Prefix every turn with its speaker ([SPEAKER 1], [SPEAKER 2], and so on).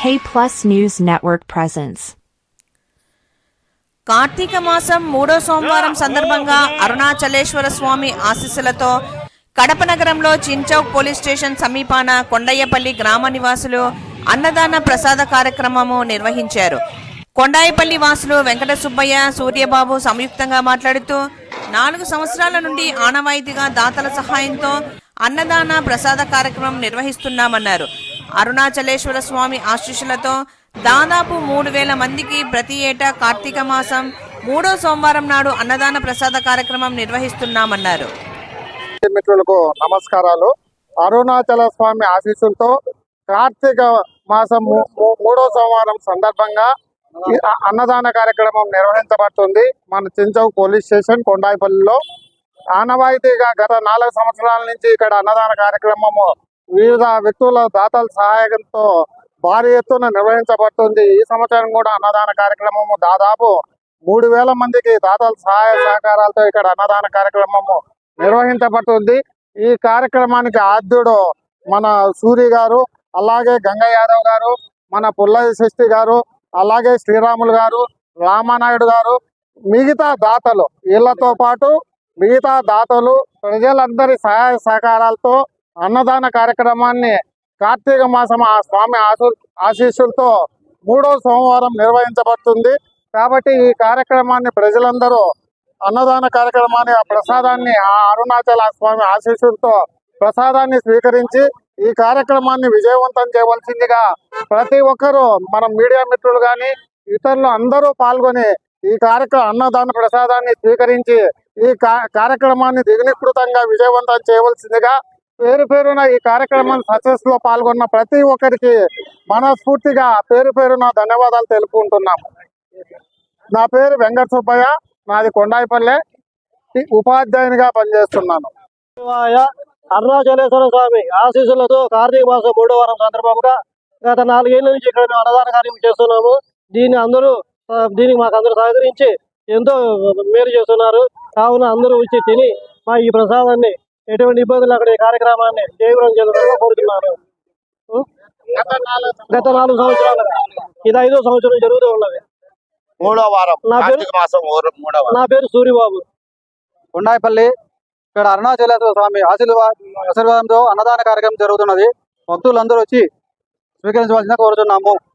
[SPEAKER 1] K Plus News Network presents.
[SPEAKER 2] Karthika మాసం మూడో సోమవారం సందర్భంగా అరుణాచలేశ్వర స్వామి ఆశీస్సులతో కడప నగరంలో చించౌక్ పోలీస్ స్టేషన్ సమీపాన కొండయ్యపల్లి గ్రామ నివాసులు అన్నదాన ప్రసాద కార్యక్రమము నిర్వహించారు కొండాయిపల్లి వాసులు వెంకట సుబ్బయ్య సూర్యబాబు సంయుక్తంగా మాట్లాడుతూ నాలుగు సంవత్సరాల నుండి ఆనవాయితీగా దాతల సహాయంతో అన్నదాన ప్రసాద కార్యక్రమం నిర్వహిస్తున్నామన్నారు అరుణాచలేశ్వర స్వామి ఆశీస్సులతో దాదాపు మూడు వేల మందికి ప్రతి ఏటా కార్తీక మాసం మూడో సోమవారం నాడు అన్నదాన ప్రసాద కార్యక్రమం నిర్వహిస్తున్నామన్నారు.
[SPEAKER 3] మిత్రులకు నమస్కారాలు. అరుణాచల స్వామి ఆశీస్సులతో కార్తీక మాసం మూడో సోమవారం సందర్భంగా అన్నదాన కార్యక్రమం నిర్వహించబడుతుంది. మన చించౌ పోలీస్ స్టేషన్ కొండాయిపల్లిలో. ఆనవాయితీగా గత నాలుగు సంవత్సరాల నుంచి ఇక్కడ అన్నదాన కార్యక్రమము వివిధ వ్యక్తుల దాతల సహాయంతో భారీ ఎత్తున నిర్వహించబడుతుంది. ఈ సంవత్సరం కూడా అన్నదాన కార్యక్రమము దాదాపు మూడు వేల మందికి దాతల సహాయ సహకారాలతో ఇక్కడ అన్నదాన కార్యక్రమము నిర్వహించబడుతుంది. ఈ కార్యక్రమానికి ఆద్యుడు మన సూరి గారు అలాగే గంగా యాదవ్ గారు మన పుల్లయ్య శెట్టి గారు అలాగే శ్రీరాములు గారు రామానాయుడు గారు మిగతా దాతలు వీళ్ళతో పాటు మిగతా దాతలు ప్రజలందరి సహాయ సహకారాలతో అన్నదాన కార్యక్రమాన్ని కార్తీక మాసం ఆ స్వామి ఆశు ఆశీస్సులతో మూడో సోమవారం నిర్వహించబడుతుంది. కాబట్టి ఈ కార్యక్రమాన్ని ప్రజలందరూ అన్నదాన కార్యక్రమాన్ని ఆ ప్రసాదాన్ని ఆ అరుణాచల స్వామి ఆశీస్సులతో ప్రసాదాన్ని స్వీకరించి ఈ కార్యక్రమాన్ని విజయవంతం చేయవలసిందిగా ప్రతి ఒక్కరూ మన మీడియా మిత్రులు కానీ ఇతరులు అందరూ పాల్గొని ఈ కార్యక్రమ అన్నదాన ప్రసాదాన్ని స్వీకరించి ఈ కార్యక్రమాన్ని దిగునీకృతంగా విజయవంతం చేయవలసిందిగా పేరు పేరున ఈ కార్యక్రమం సక్సెస్లో పాల్గొన్న ప్రతి ఒక్కరికి మనస్ఫూర్తిగా పేరు పేరున ధన్యవాదాలు తెలుపుకుంటున్నాము. నా పేరు వెంకట సుబ్బయ్య నాది కొండాయిపల్లె. ఉపాధ్యాయునిగా పనిచేస్తున్నాను.
[SPEAKER 4] అరుణాచలేశ్వర స్వామి ఆశీస్సులతో కార్తీక మాసం మూడో వారం సందర్భంగా గత నాలుగేళ్ళ నుంచి ఇక్కడ మేము అన్నదాన కార్యం చేస్తున్నాము. దీన్ని అందరూ దీనికి మాకు అందరూ సహకరించి ఎంతో మేలు చేస్తున్నారు. కావున అందరూ వచ్చి తిని మా ఈ ప్రసాదాన్ని ఎటువంటి ఇబ్బందులు అక్కడ ఈ కార్యక్రమాన్ని జయగురం చేయాలని కోరుతున్నాను? గత నాలుగు సంవత్సరాలుగా ఇది ఐదో సంవత్సరం జరుగుతూ ఉన్నది.
[SPEAKER 5] మూడో వారం
[SPEAKER 4] నా పేరు-
[SPEAKER 5] మాసం
[SPEAKER 4] నా పేరు సూరిబాబు.
[SPEAKER 6] కొండాయిపల్లి ఇక్కడ అరుణాచలేశ్వర స్వామి ఆశీర్వా ఆశీర్వాదంతో అన్నదాన కార్యక్రమం జరుగుతున్నది. భక్తులందరూ వచ్చి స్వీకరించవలసిందిగా కోరుతున్నాము.